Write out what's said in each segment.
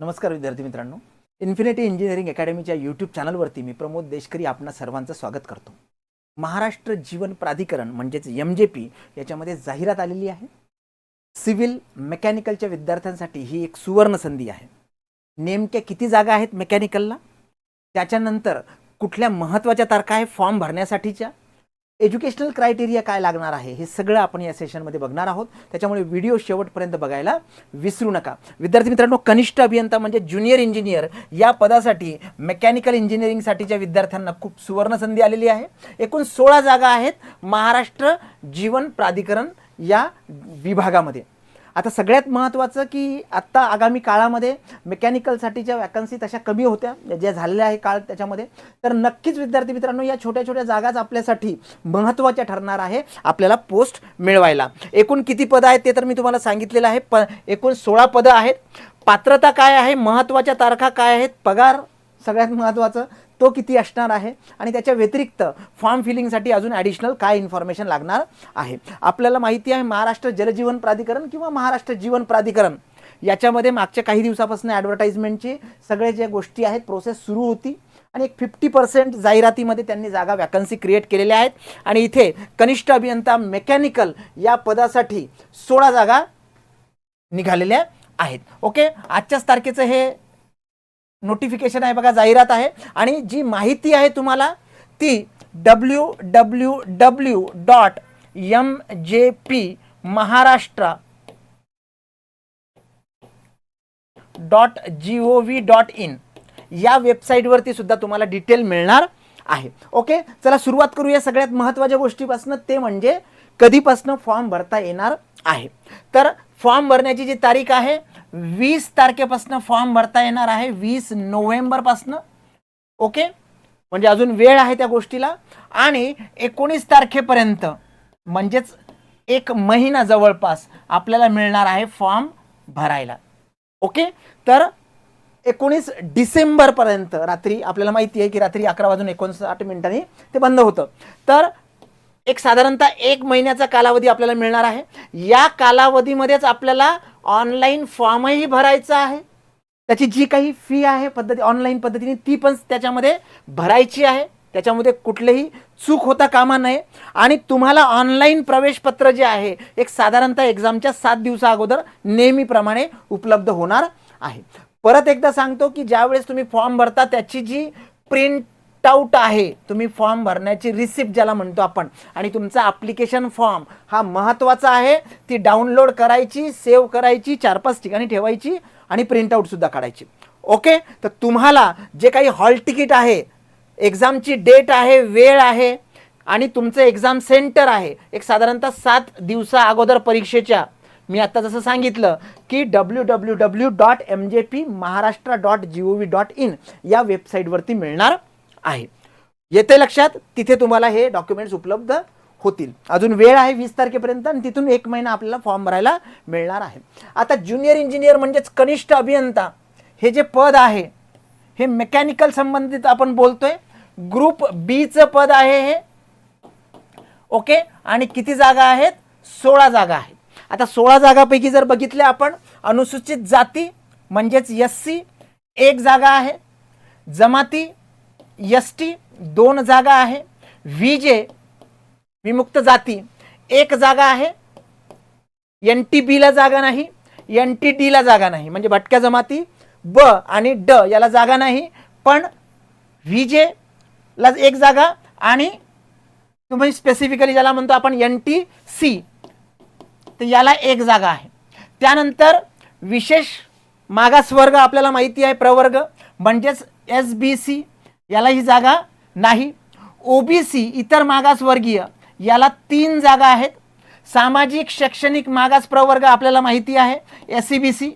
नमस्कार विद्यार्थी मित्रांनो. इन्फिनिटी इंजिनिअरिंग अकॅडमीच्या यूट्यूब चॅनलवरती मी प्रमोद देशकरी आपणा सर्वांचं स्वागत करतो. महाराष्ट्र जीवन प्राधिकरण म्हणजेच एम जे पी याच्यामध्ये जाहिरात आलेली आहे. सिव्हिल मेकॅनिकलच्या विद्यार्थ्यांसाठी ही एक सुवर्ण संधी आहे. नेमक्या किती जागा आहेत मेकॅनिकलला त्याच्यानंतर कुठल्या महत्त्वाच्या तारखा आहे फॉर्म भरण्यासाठीच्या? एज्युकेशनल क्रायटेरिया काय लागणार आहे हे सगळं आपण या सेशनमध्ये बघणार आहोत. त्याच्यामुळे व्हिडिओ शेवटपर्यंत बघायला विसरू नका. विद्यार्थी मित्रांनो कनिष्ठ अभियंता म्हणजे ज्युनियर इंजिनियर या पदासाठी मेकॅनिकल इंजिनिअरिंगसाठीच्या विद्यार्थ्यांना खूप सुवर्ण संधी आलेली आहे. एकूण सोळा जागा आहेत महाराष्ट्र जीवन प्राधिकरण या विभागामध्ये. आता सगळ्यात महत्त्वाचं की आत्ता आगामी काळामध्ये मेकॅनिकलसाठीच्या वॅकन्सी तशा कमी होत्या ज्या झालेल्या आहे काळ त्याच्यामध्ये तर नक्कीच विद्यार्थी मित्रांनो या छोट्या छोट्या जागाच आपल्यासाठी महत्त्वाच्या ठरणार आहे आपल्याला पोस्ट मिळवायला. एकूण किती पदं आहेत ते तर मी तुम्हाला सांगितलेलं आहे प एकूण सोळा पदं आहेत. पात्रता काय आहे? महत्त्वाच्या तारखा काय आहेत? पगार सगळ्यात महत्त्वाचं तो किती असणार आहे? आणि त्याच्या व्यतिरिक्त फॉर्म फिलिंगसाठी अजून ॲडिशनल काय इन्फॉर्मेशन लागणार आहे? आपल्याला माहिती आहे महाराष्ट्र जलजीवन प्राधिकरण किंवा महाराष्ट्र जीवन प्राधिकरण? याच्यामध्ये मागच्या काही दिवसापासून ॲडव्हर्टाईजमेंटची सगळे ज्या गोष्टी आहेत प्रोसेस सुरू होती. आणि एक फिफ्टी पर्सेंट जाहिरातीमध्ये त्यांनी जागा वॅकन्सी क्रिएट केलेल्या आहेत. आणि इथे कनिष्ठ अभियंता मेकॅनिकल या पदासाठी सोळा जागा निघालेल्या आहेत. ओके आजच्याच तारखेचं हे नोटिफिकेशन आहे बघा जाहिरात आहे. आणि जी माहिती आहे तुम्हाला ती W W W dot M J P Maharashtra dot G O V dot in या वेबसाईटवरती सुद्धा तुम्हाला डिटेल मिळणार आहे. ओके चला सुरुवात करूया सगळ्यात महत्त्वाच्या गोष्टीपासून. ते म्हणजे कधीपासून फॉर्म भरता येणार आहे. तर फॉर्म भरण्याची जी तारीख आहे वीस तारखेपासून फॉर्म भरता येणार आहे वीस नोव्हेंबरपासनं. ओके? म्हणजे अजून वेळ आहे त्या गोष्टीला. आणि एकोणीस तारखेपर्यंत म्हणजेच एक महिना जवळपास आपल्याला मिळणार आहे फॉर्म भरायला. ओके? तर एकोणीस डिसेंबरपर्यंत रात्री आपल्याला माहिती आहे की रात्री अकरा वाजून एकोणसाठ मिनिटांनी ते बंद होतं. तर एक साधारणतः एक महिन्याचा कालावधी आपल्याला मिळणार आहे. या कालावधीमध्येच आपल्याला ऑनलाईन फॉर्मही भरायचा आहे. त्याची जी काही फी आहे पद्धती ऑनलाईन पद्धतीने ती पण त्याच्यामध्ये भरायची आहे. त्याच्यामध्ये कुठलेही चूक होता कामा नये. आणि तुम्हाला ऑनलाईन प्रवेशपत्र जे आहे एक साधारणतः एक्झामच्या सात दिवसा अगोदर नेहमीप्रमाणे उपलब्ध होणार आहे. परत एकदा सांगतो की ज्यावेळेस तुम्ही फॉर्म भरता त्याची जी प्रिंट आउट आहे. तुम्ही फॉर्म भरण्याची रिसिप्ट ज्याला म्हणतो आपण. आणि तुमचा ॲप्लिकेशन फॉर्म हा महत्त्वाचा आहे. ती डाउनलोड करायची सेव्ह करायची चार पाच ठिकाणी ठेवायची आणि प्रिंटआउटसुद्धा काढायची. ओके तर तुम्हाला जे काही हॉल तिकीट आहे एक्झामची डेट आहे वेळ आहे आणि तुमचं एक्झाम सेंटर आहे. एक साधारणतः सात दिवसा अगोदर परीक्षेच्या. मी आत्ता जसं सांगितलं की W W W dot M J P Maharashtra dot G O V dot in या वेबसाईटवरती मिळणार. आहे. येते लक्षात तिथे तुम्हाला हे डॉक्युमेंट्स उपलब्ध होतील. अजून वेळ आहे वीस तारखेपर्यंत आणि तिथून एक महिना आपल्याला फॉर्म भरायला मिळणार आहे. आता ज्युनियर इंजिनियर म्हणजेच कनिष्ठ अभियंता हे जे पद आहे हे मेकॅनिकल संबंधित आपण बोलतोय. ग्रुप बीचं पद आहे हे. ओके आणि किती जागा आहेत? सोळा जागा आहेत. आता सोळा जागापैकी जर बघितले आपण अनुसूचित जाती म्हणजेच एस सी एक जागा आहे. जमाती एस टी दोन जागा आहे. व्ही जे विमुक्त जाती एक जागा आहे. एन टी बीला जागा नाही. एन टी डीला जागा नाही. म्हणजे भटक्या जमाती ब आणि ड याला जागा नाही. पण व्ही जे ला एक जागा आणि तुम्ही स्पेसिफिकली ज्याला म्हणतो आपण एन टी सी तर याला एक जागा आहे. त्यानंतर विशेष मागासवर्ग आपल्याला माहिती आहे प्रवर्ग म्हणजेच एस बी सी याला ही जागा नाही. ओ बी सी इतर मागासवर्गीय याला तीन जागा आहेत. सामाजिक शैक्षणिक मागास प्रवर्ग आपल्याला माहिती आहे. एस सी बी सी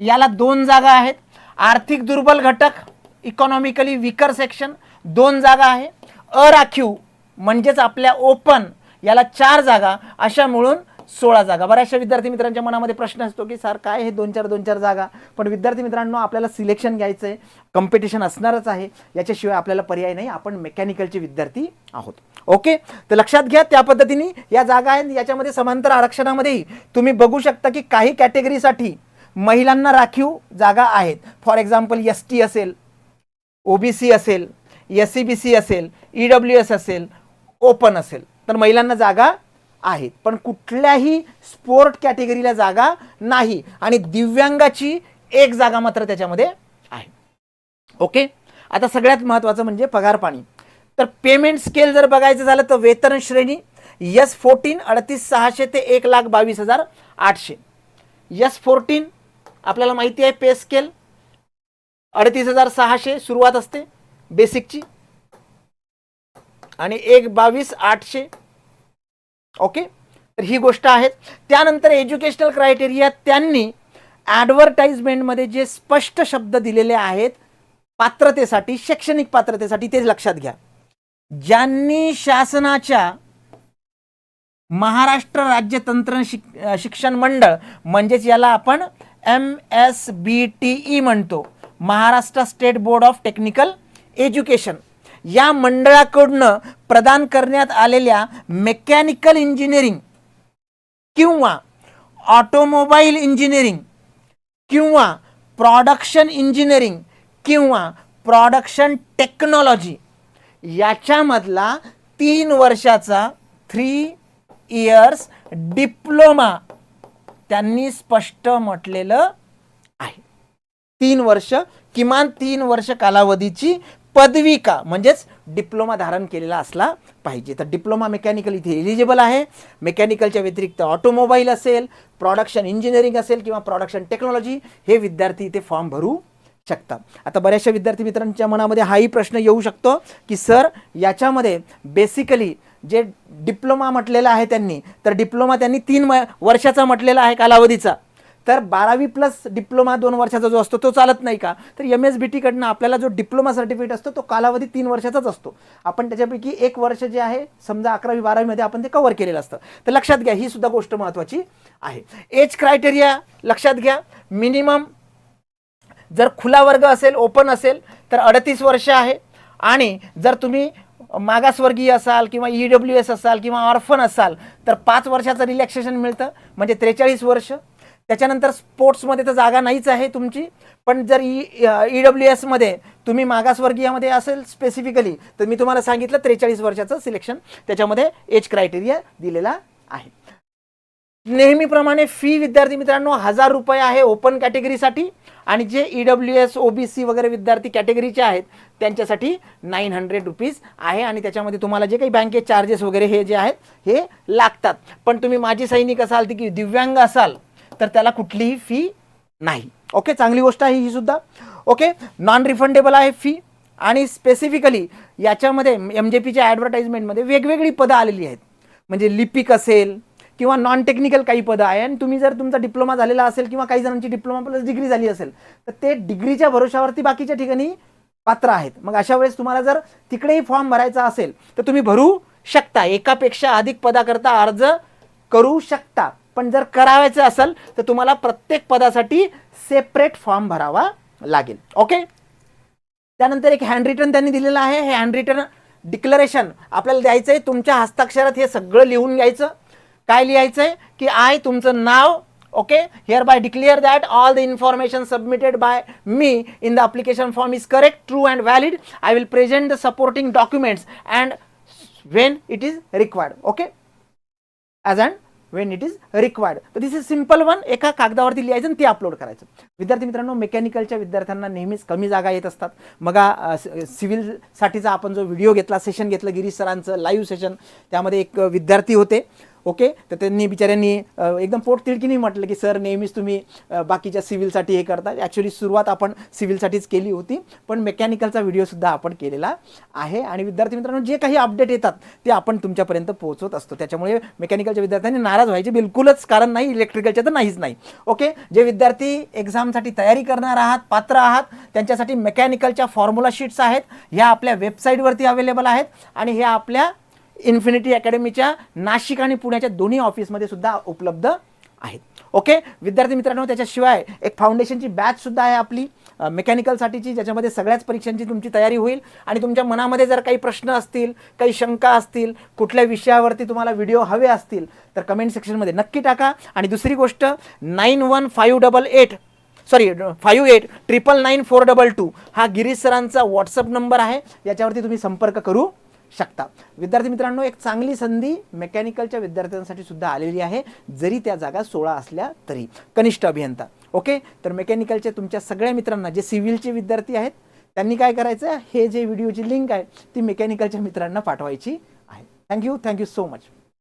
याला दोन जागा आहेत. आर्थिक दुर्बल घटक इकॉनॉमिकली विकर सेक्शन दोन जागा आहे. अराखीव म्हणजेच आपल्या ओपन याला चार जागा अशा मिळून सोळा जागा. बऱ्याचशा विद्यार्थी मित्रांच्या मनामध्ये प्रश्न असतो की सर काय हे दोन चार दोन चार जागा? पण विद्यार्थी मित्रांनो आपल्याला सिलेक्शन घ्यायचं आहे कॉम्पिटिशन असणारच आहे याच्याशिवाय आपल्याला पर्याय नाही. आपण मेकॅनिकलचे विद्यार्थी आहोत. ओके? तर लक्षात घ्या त्या पद्धतीने. या जागा आहेत याच्यामध्ये समांतर आरक्षणामध्येही तुम्ही बघू शकता की काही कॅटेगरीसाठी महिलांना राखीव जागा आहेत. फॉर एक्झाम्पल एस टी असेल ओबीसी असेल एस सी बी सी असेल ई डब्ल्यू एस असेल ओपन असेल. तर महिलांना जागा आहेत. पण कुठल्याही स्पोर्ट कॅटेगरीला जागा नाही. आणि दिव्यांगाची एक जागा मात्र त्याच्यामध्ये आहे. ओके? आता सगळ्यात महत्त्वाचं म्हणजे पगार पाणी. तर पेमेंट स्केल जर बघायचं झालं तर वेतन श्रेणी यस फोर्टीन अडतीस सहाशे ते एक लाख बावीस हजार आठशे. यस फोर्टीन आपल्याला माहिती आहे पे स्केल. अडतीस हजार सहाशे सुरुवात असते बेसिकची. आणि एक बावीस आठशे ओके? तर ही गोष्ट आहे. त्यानंतर एज्युकेशनल क्रायटेरिया त्यांनी ॲडव्हर्टाईजमेंटमध्ये जे स्पष्ट शब्द दिलेले आहेत पात्रतेसाठी शैक्षणिक पात्रतेसाठी ते लक्षात घ्या. ज्यांनी शासनाच्या महाराष्ट्र राज्य तंत्र शिक शिक्षण मंडळ म्हणजेच याला आपण M S B T E म्हणतो. Maharashtra state board of technical education. या मंडळाकडून प्रदान करण्यात आलेल्या मेकॅनिकल इंजिनिअरिंग किंवा ऑटोमोबाईल इंजिनिअरिंग किंवा प्रॉडक्शन इंजिनिअरिंग किंवा प्रॉडक्शन टेक्नॉलॉजी याच्यामधला तीन वर्षाचा थ्री इयर्स डिप्लोमा त्यांनी स्पष्ट म्हटलेलं आहे. तीन वर्ष किमान तीन वर्ष कालावधीची पदविका म्हणजेच डिप्लोमा धारण केलेला असला पाहिजे. तर डिप्लोमा मेकॅनिकल इथे एलिजिबल आहे. मेकॅनिकलच्या व्यतिरिक्त ऑटोमोबाईल असेल प्रॉडक्शन इंजिनिअरिंग असेल किंवा प्रॉडक्शन टेक्नॉलॉजी हे विद्यार्थी इथे फॉर्म भरू शकतात. आता बऱ्याचशा विद्यार्थी मित्रांच्या मनामध्ये हाही प्रश्न येऊ शकतो की सर याच्यामध्ये बेसिकली जे डिप्लोमा म्हटलेला आहे त्यांनी तर डिप्लोमा त्यांनी तीन म वर्षाचा म्हटलेला आहे कालावधीचा. तर बारावी प्लस डिप्लोमा दोन वर्षाचा जो असतो तो चालत नाही का? तर एम एस बी टीकडनं आपल्याला जो डिप्लोमा सर्टिफिकेट असतो तो कालावधी तीन वर्षाचाच असतो. आपण त्याच्यापैकी एक वर्ष जे आहे समजा अकरावी बारावीमध्ये आपण ते कव्हर केलेलं असतं. तर लक्षात घ्या ही सुद्धा गोष्ट महत्त्वाची आहे. एज क्रायटेरिया लक्षात घ्या. मिनिमम जर खुला वर्ग असेल ओपन असेल तर अडतीस वर्ष आहे. आणि जर तुम्ही मागासवर्गीय असाल किंवा ई डब्ल्यू एस असाल किंवा ऑर्फन असाल तर पाच वर्षाचं रिलॅक्सेशन मिळतं. म्हणजे त्रेचाळीस वर्ष त्याच्यानंतर स्पोर्ट्समध्ये तर जागा नाहीच आहे तुमची. पण जर ई ई डब्ल्यू एसमध्ये तुम्ही मागासवर्गीयामध्ये असेल स्पेसिफिकली तर मी तुम्हाला सांगितलं त्रेचाळीस वर्षाचं सिलेक्शन त्याच्यामध्ये एज क्रायटेरिया दिलेला आहे. नेहमीप्रमाणे फी विद्यार्थी मित्रांनो हजार रुपये आहे ओपन कॅटेगरीसाठी आणि जे E W S O B C वगैरे विद्यार्थी कॅटेगरीचे आहेत त्यांच्यासाठी नाईन हंड्रेड रुपीज आहे आणि त्याच्यामध्ये तुम्हाला जे काही बँकेत चार्जेस वगैरे हे जे आहेत हे लागतात. पण तुम्ही माझी सैनिक असाल की दिव्यांग असाल तर त्याला कुठलीही फी नाही. ओके चांगली गोष्ट आहे ही सुद्धा. ओके नॉन रिफंडेबल आहे फी आणि स्पेसिफिकली याच्यामध्ये एम जे पीच्या ॲडव्हर्टाईजमेंटमध्ये वेगवेगळी पदं आलेली आहेत. म्हणजे लिपिक असेल किंवा नॉन टेक्निकल काही पदं आहे. आणि तुम्ही जर तुमचा डिप्लोमा झालेला असेल किंवा काही जणांची डिप्लोमा प्लस डिग्री झाली असेल तर ते डिग्रीच्या भरोशावरती बाकीच्या ठिकाणी पात्र आहेत. मग अशा वेळेस तुम्हाला जर तिकडेही फॉर्म भरायचा असेल तर तुम्ही भरू शकता. एकापेक्षा अधिक पदाकरता अर्ज करू शकता. पण जर करावायचं असेल तर तुम्हाला प्रत्येक पदासाठी सेपरेट फॉर्म भरावा लागेल. ओके त्यानंतर एक हँड रिटर्न त्यांनी दिलेलं आहे. हे हँड रिटर्न डिक्लरेशन आपल्याला द्यायचं आहे तुमच्या हस्ताक्षरात हे सगळं लिहून घ्यायचं. काय लिहायचं आहे की आय तुमचं नाव okay hereby declare that all the information submitted by me in the application form is correct true and valid I will present the supporting documents and when it is required okay as and when it is required तर this is simple one एका कागदावरती लिहायचं आणि ते upload करायचं. विद्यार्थी मित्रांनो मेकॅनिकलच्या विद्यार्थ्यांना नेहमीच कमी जागा येत असतात. मग सिव्हिलसाठीचा आपण जो व्हिडिओ घेतला सेशन घेतलं गिरीश सरांचं लाईव्ह सेशन त्यामध्ये एक विद्यार्थी होते. ओके? तर त्यांनी बिचाऱ्यांनी एकदम पोट तिळकीने म्हटलं की सर नेहमीच तुम्ही बाकीच्या सिव्हिलसाठी हे करता. ॲक्च्युली सुरुवात आपण सिव्हिलसाठीच केली होती पण मेकॅनिकलचा व्हिडिओसुद्धा आपण केलेला आहे. आणि विद्यार्थी मित्रांनो जे काही अपडेट येतात ते आपण तुमच्यापर्यंत पोहोचवत असतो. त्याच्यामुळे मेकॅनिकलच्या विद्यार्थ्यांनी नाराज व्हायचे बिलकुलच कारण नाही इलेक्ट्रिकलच्या तर नाहीच नाही. ओके? जे विद्यार्थी एक्झामसाठी तयारी करणार आहात पात्र आहात त्यांच्यासाठी मेकॅनिकलच्या फॉर्म्युला शीट्स आहेत. ह्या आपल्या वेबसाईटवरती अवेलेबल आहेत. आणि ह्या आपल्या इन्फिनिटी अकॅडमीच्या नाशिक आणि पुण्याच्या दोन्ही ऑफिसमध्ये सुद्धा उपलब्ध आहेत. ओके? विद्यार्थी मित्रांनो त्याच्याशिवाय एक फाउंडेशनची बॅच सुद्धा आहे आपली. मेकॅनिकलसाठीची ज्याच्यामध्ये सगळ्याच परीक्षांची तुमची तयारी होईल. आणि तुमच्या मनामध्ये जर काही प्रश्न असतील काही शंका असतील कुठल्या विषयावरती तुम्हाला व्हिडिओ हवे असतील तर कमेंट सेक्शनमध्ये नक्की टाका. आणि दुसरी गोष्ट nine one five double eight sorry five eight triple nine four double two हा गिरीश सरांचा व्हॉट्सअप नंबर आहे. याच्यावरती तुम्ही संपर्क करू शकता. विद्यार्थी मित्रांनो एक चांगली संधी मेकॅनिकलच्या विद्यार्थ्यांसाठी सुद्धा आलेली आहे जरी त्या जागा सोळा असल्या तरी. कनिष्ठ अभियंता. ओके? तर मेकॅनिकलच्या तुमच्या सगळ्या मित्रांना जे सिव्हिलचे विद्यार्थी आहेत त्यांनी काय करायचं? हे जे व्हिडिओची लिंक आहे ती मेकॅनिकलच्या मित्रांना पाठवायची आहे. Thank you thank you so much